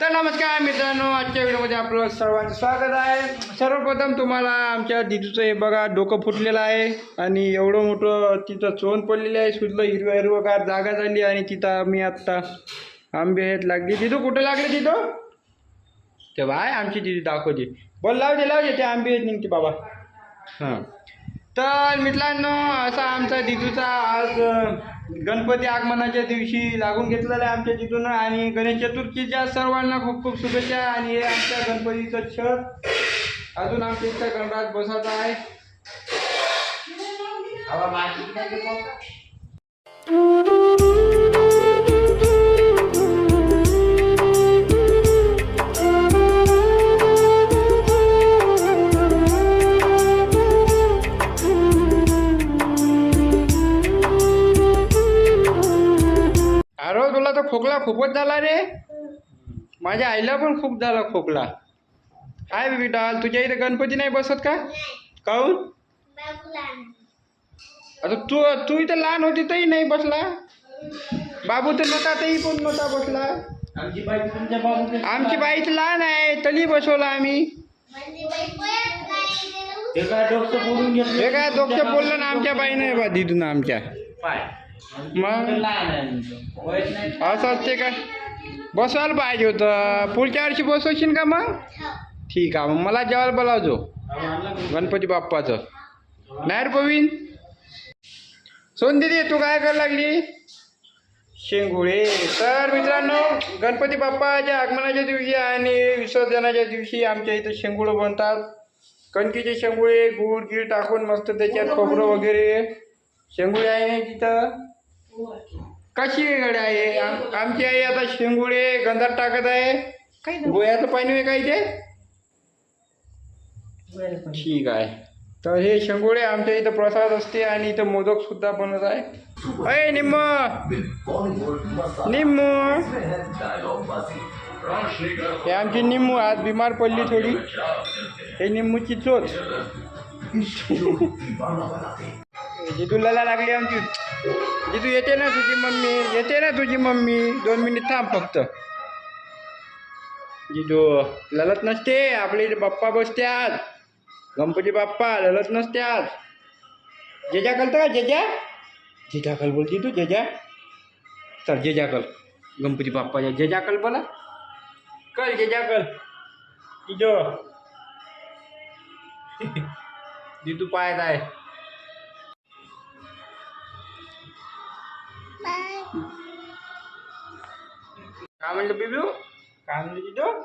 तर नमस्कार मित्रांनो आजच्या व्हिडिओमध्ये आपलं सर्वांचं स्वागत आहे. सर्वप्रथम तुम्हाला आमच्या दिदूचं हे बघा डोकं फुटलेलं आहे आणि एवढं मोठं तिथं चोन पडलेली आहे. सुद्धा हिरव्या हिरवगार जागा झाली आणि तिथं मी आत्ता आंबे आहेत. लागली दिदू कुठं लागले तिथं ते बाय आमची दिदी दाखवते. बोल लावते लावते ते आंबे आहेत निघते बाबा. हां. तर मित्रांनो असा आमचा दिदूचा आज गणपती आगमनाच्या दिवशी लागून घेतलेला आहे आमच्या तिथून आणि गणेश चतुर्थीच्या सर्वांना खूप खूप शुभेच्छा आणि हे आमच्या गणपतीचं छत अजून आमच्या इथं गणराज बसायचा आहे. तर खोकला खूपच झाला रे. माझ्या आईला पण खूप झाला खोकला. काय बेटा तुझ्या इथे गणपती नाही बसत का? काहून आता तू तू इथं लहान होती तरी नाही बसला. बाबू तर नव्हता तरी पण नव्हता बसला. आमची बाई बाबू तर लहान आहे तरी बसवला आम्ही. काय डोकं हे काय दोघं बोललं ना आमच्या बाईनं बा दिदून आमच्या. मग? असं असते काय बसवायला पाहिजे होतं. पुढच्या वर्षी बसवशील का मग? ठीक आहे. मग मला जेवायला बोलावजो. गणपती बाप्पाचं. नाही रे प्रवीण? सोन दिदी तू काय करायला लागली? शेंगुळे. तर मित्रांनो गणपती बाप्पाच्या आगमनाच्या दिवशी आणि विसर्जनाच्या दिवशी आमच्या इथं शेंगुळं बनतात. कणकीचे शेंगुळे गूळ गीळ टाकून मस्त त्याच्यात खोबरं वगैरे. शेंगुळे आहे तिथं? कशी गड आहे आम- आमची आई आता शेंगुळे गंधात टाकत आहे. गोयाचं पाणी आहे काय ते ठीक आहे. तर हे शेंगोळे आमच्या इथं प्रसाद असते आणि इथं मोदक सुद्धा बनत आहे. अय निम्म. निम्मू. हे आमची निम्मू आज बिमार पडली थोडी. हे निम्मूची चोच. जितूला लागली आमची. जितू येते ना तुझी मम्मी येते ना तुझी मम्मी दोन मिनिट थांब फक्त जिजू ललत नसते आपल्या इथे बाप्पा बसते आज गणपती बाप्पा ललत नसते आज जेजा कलतं का जेजा जेजा कल बोलती तू जेजा चल जेजा कल गणपती बाप्पाच्या जेजा कल बोला कल जेजा कल जिजो जितू पाहत आहे काय म्हणलं बिबू काय म्हणलं तिथं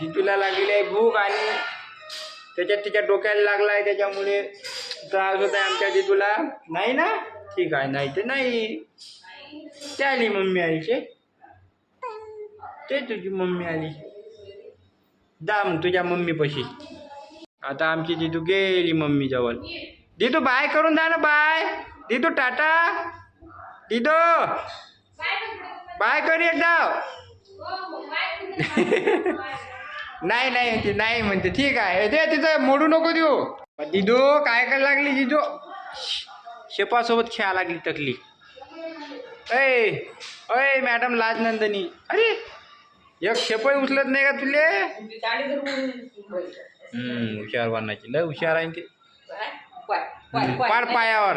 जितूला लागलेली आहे भूक आणि त्याच्यात तिच्या डोक्याला लागला आहे त्याच्यामुळे त्रास होत आहे आमच्या जितूला. नाही ना? ठीक आहे नाही ते नाही. ते आली मम्मी आईचे. ते तुझी मम्मी आली. जा मग तुझ्या मम्मीपाशी आता आमची जितू गेली मम्मी जवळ दिदू बाय करून जा ना बाय दिदू टाटा? दिदू बाय कर एकदा. नाही नाही म्हणते नाही म्हणते. ठीक आहे. ते तिथं मोडू नको देऊ. दिदू काय करायला लागली जिजू शेपासोबत खेळा लागली टकली. अय अय मॅडम लाज नंदनी. अरे एक शेपही उचलत नाही का तुले? हम्म, हुशार बनायची लय हुशार आहे ते पाड पायावर.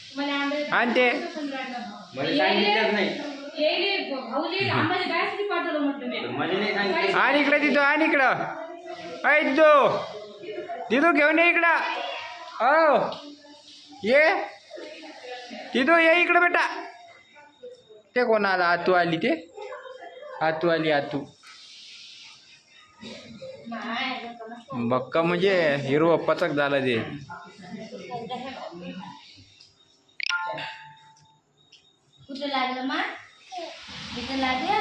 आणि ते मला सांगितलंच नाही. येईल भाऊले आंब्याचे डायसाठी पाठवलं म्हटलं मी मला नाही सांगितलं आणि इकडं तिथं आणि इकडं. अय तिथं. तिथं घेऊन ये इकडं. हो ये. तिथं ये इकडं बेटा. ते कोण आला आतू आली ते? आतू आली आतू. बक्का म्हणजे हिरो पचक झाला ते. कुठे लागलं मा? तिथं लागल्या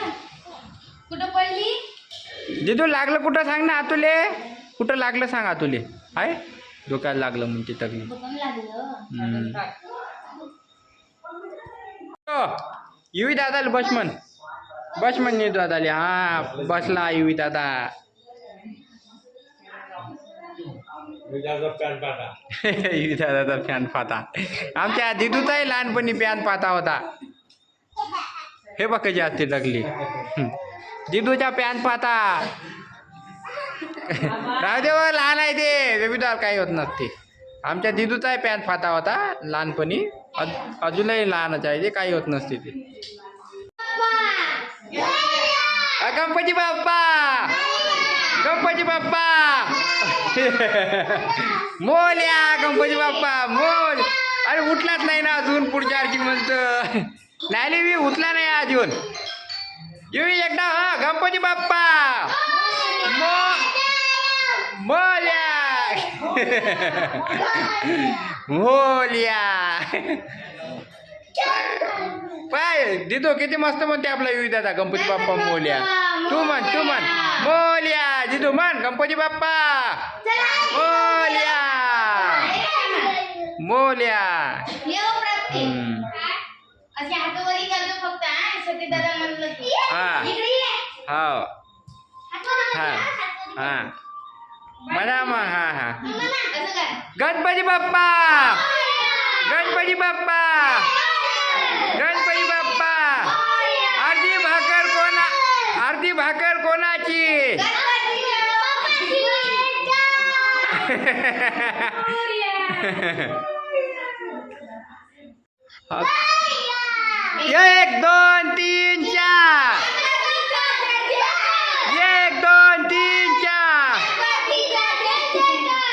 कुठं पडली? जिथू लागलं कुठं सांग ना आतुले कुठं लागलं सांग आतुले आहे डोक्याला लागलं लागलं. हम्म. युवी दादाला बस म्हण. बस म्हण दादाले. हा बसला युवी दादा. युवी दादाचा फॅन पाहता आमच्या दिदूचाही लहानपणी फॅन पाहता होता. हे बघ कशी असते लागली. दिदूच्या पॅन पाहता. राहू दे लहान आहे ते. बेबीदार काही होत नसते. आमच्या दिदूचाही पॅन फाता होता लहानपणी. अजूनही लहानच आहे ते काही होत नसते ते. अ, गणपती बाप्पा! गणपती बाप्पा! मोल्या गणपती बाप्पा मोल. अरे उठलाच नाही ना अजून पुढच्या आरची म्हणतो नाही मी उठला नाही अजून येऊ एकदा हा गणपती बाप्पा. मोल्या. मोल्या. पाय दिदो किती मस्त म्हणते आपला युवी दादा गणपती बाप्पा मोल्या. तू म्हण तू म्हण. मोल्या दिदो म्हण गणपती बाप्पा. मोल्या. मोल्या. येऊ. अशी हातवरी करतो फक्त हा सती दादा म्हणलं की हा. इकडे ये. हो? हातवर हा। हा म्हणा मग हा। हा असं कर. गणपती बाप्पा! गणपती बाप्पा! गणपती बाप्पा! अर्धी भाकर कोणा अर्धी भाकर कोणाची एक, दोन, तीन, चार. एक, दोन, तीन, चार.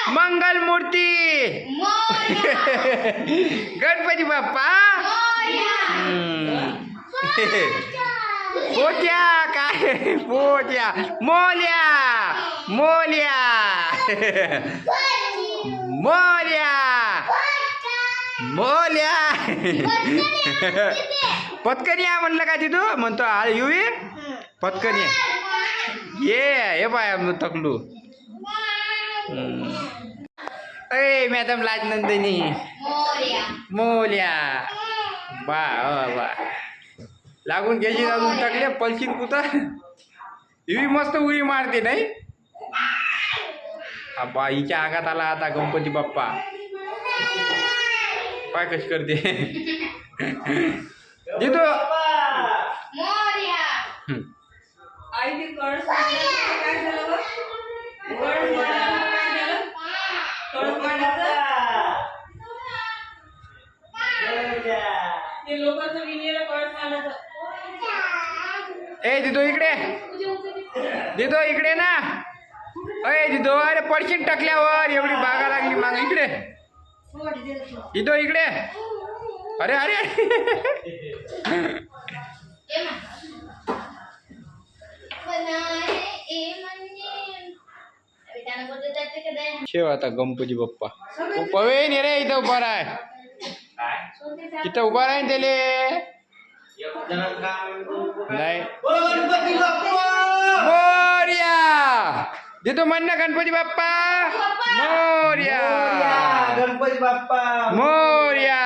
मंगल मूर्ती. गणपती बाप्पा. हम्म. पोट्या, काय? पोट्या. मोल्या. मोल्या. मोल्या. मोल्या. पत्कनी या म्हणलं का तिथू? म्हणतो आ युवी पत्कनी ये हे पाय तकलू. ए मॅडम लाज नंदिनी. मोल्या बा अ, बा. लागून घ्यायची अजून टाकले पलशीन कुठं? युवी मस्त उडी मारते नाही? बा हिच्या अंगात आला आता गणपती बाप्पा. पाय कशी करते? आई ते कळस काय झालं? कळस? ते लोकांचं कळस मांडायचं. ए दिदो इकडे. दिदो इकडे ना. अय दिदो अरे पडशीन टाकल्यावर. एवढी बागा लागली माग. इकडे. दिदो इकडे. अरे अरे. शेव आता गणपती बाप्पा पवे ने रे इथं उभा आहे इथं उभा राहीन त्याले नाही मोर्या देतो म्हण ना गणपती बाप्पा मोर्या गणपती बाप्पा मोर्या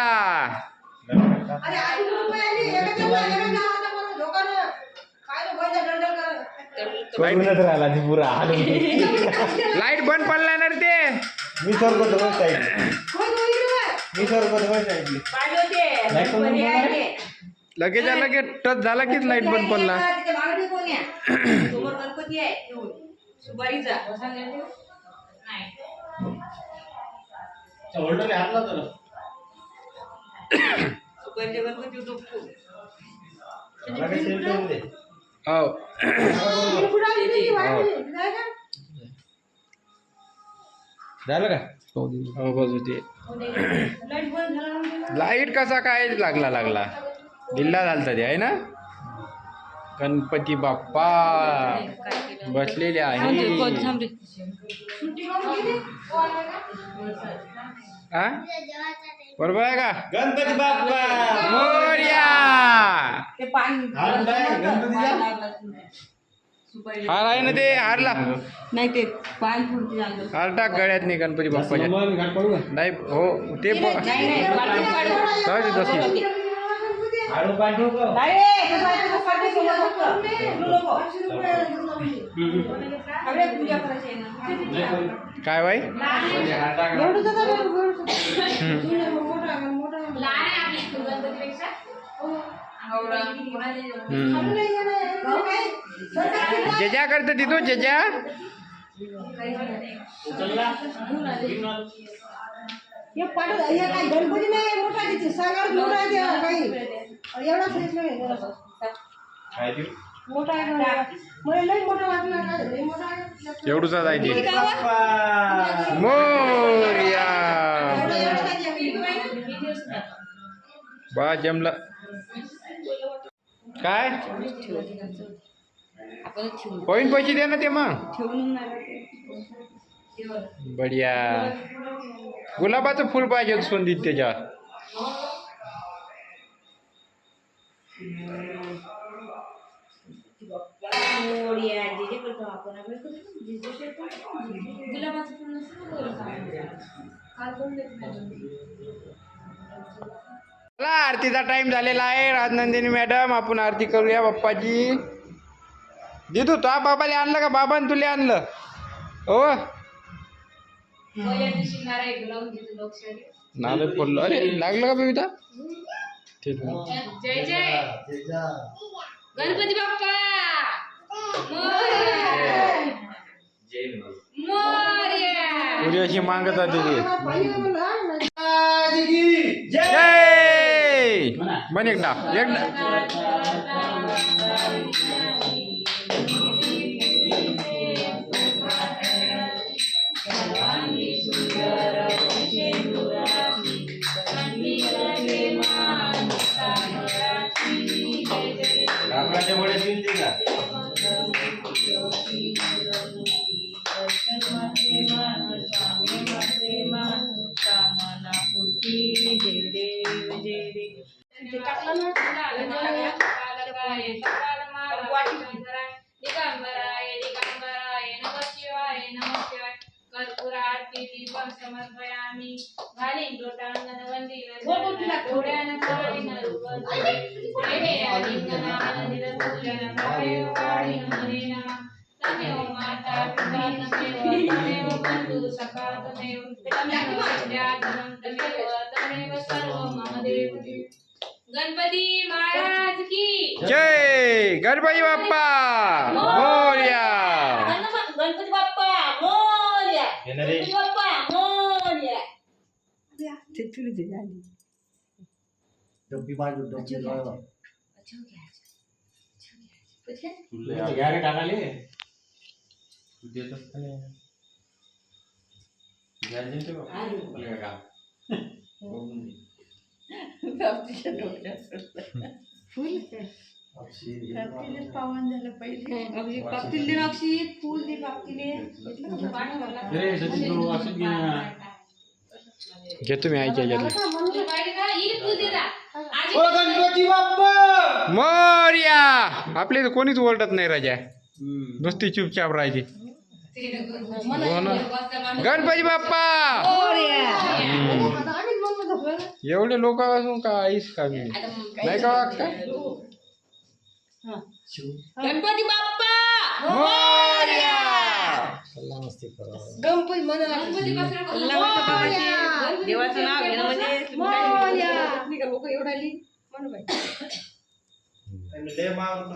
सोडूनच राहिला ती पुरा लाइट बंद पडला ना रे ते. मी होय, होय, होय. मी सरको धवय साईडली. लगेच लगेच टच झाला कीच लाइट बंद पडला. गणपती आहे. सुपारीचा. नाही. होल्डर हातला तर सुपारीच्या गणपती झोपतो मला काही सेल ठेवून दे. झालं का? हो बस होते. लाइट बंद झाला लाइट कसा काय लागला लागला? दिल्ला झालता ते आहे ना? गणपती बाप्पा. बसलेले आहे. हा बरोबर आहे का? गणपती बाप्पा! मोर्या! ते पाणी हार काय? गणपतीचा? हार आहे ना ते? हारला. नाही ते पाणी फुटते झालं हार टाक गळ्यात नाही गणपती बाप्पाच्या. नाही हो ते ब- नाही नाही पाठवू का? नाही रे, तसं आहे, तसं पाणी सोबत फक्त. बोलू नको. अरे, पूजा करायची आहे ना. काय बाई? एवढं तर. हम्म. जेजा करतं तिथो जेजा हे पाठव हे काय गणपती नाही मोठा तिथे सांगार मोठा काही. एवढा मोठा आहे का? मला लई मोठा वाटला काय लई मोठा आहे. एवढूच मोर्या. बा जमलं. काय? होईन पैसे दे ना ते मग. बढिया. गुलाबाचं फुल पाहिजे सोंदीत त्याच्यावर. आरतीचा टाइम झालेला आहे. राजनंदिनी मॅडम आपण आरती करूया बाप्पाची दिदू तो बाबाला आणलं का? बाबाने तुला आणलं? हो? नारळ पडलं अरे लागलं का बेबी ठीक आहे जय जय. गणपती बाप्पा! मोरया. मोरया. पुरी अशी मागत मला. जय म्हण एकदा एकदा कर्पूर आरती दीपं समर्पयामि घालीन लोटांगण वंदिन डोळ्यानं कवळीनं रूपं देवे आलिंगनानं पूजन भावेव वाढीन मने नमः तमेव माता पिता तमेव तमेव बंधु सखा तमेव तमेव विद्याधरं तमेव तमेव सर्व मम देव गणपती महाराज की! जय गणपती बाप्पा मोर्या गणपती बाप्पा मोरया येणार ते तुला ते झाली डब्बी बाजू डब्बी बाजू अच्छा. घ्या रे टाकाले. तू देतच का नाही घ्या दे ते बाबा. आपलं काय काम? बघून घे. फुल? अक्षी. पावन झालं पहिले बाप्तीला दे अक्षी फुल दे बाप्तीले रे, सचिन भाऊ, असंच घे ना. घेतो मी आईच्या याच्यातलं तुला. पाहिजे का येईल तू दे ना आजी ओ गणपती बाप्पा! मोर्या! आपल्या इथं कोणीच ओरडत नाही राजा. नुसती चुपचाप राहायची. हो ना. गणपती बाप्पा! हम्म. एवढे लोक असून का आईस का मी? नाही का? वागता गणपती बाप्पा! मोर्या! गणपती म्हणाला गणपती देवाचं नाव घेणं म्हणजे लोक म्हणून लय मारून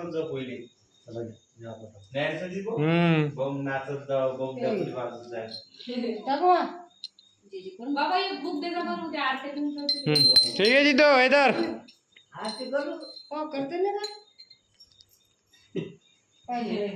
बम नाचत जाऊ बम वाजत जाय बाबा एक बुक दे बरं उद्या आरती. ठीक आहे तिथं इधर आरती करू? हो करते ना का? पाहिजे?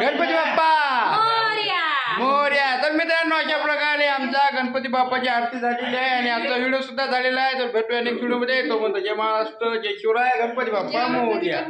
गणपती बाप्पा! मोरया. मोर्या. तर मित्रांनो अशा प्रकारे आमचा गणपती बाप्पाची आरती झालेली आहे आणि आमचा व्हिडिओ सुद्धा झालेला आहे. तर भेटूया नेक्स्ट व्हिडिओमध्ये. तो म्हणतो जय महाराष्ट्र जय शिवराय गणपती बाप्पा मोर्या.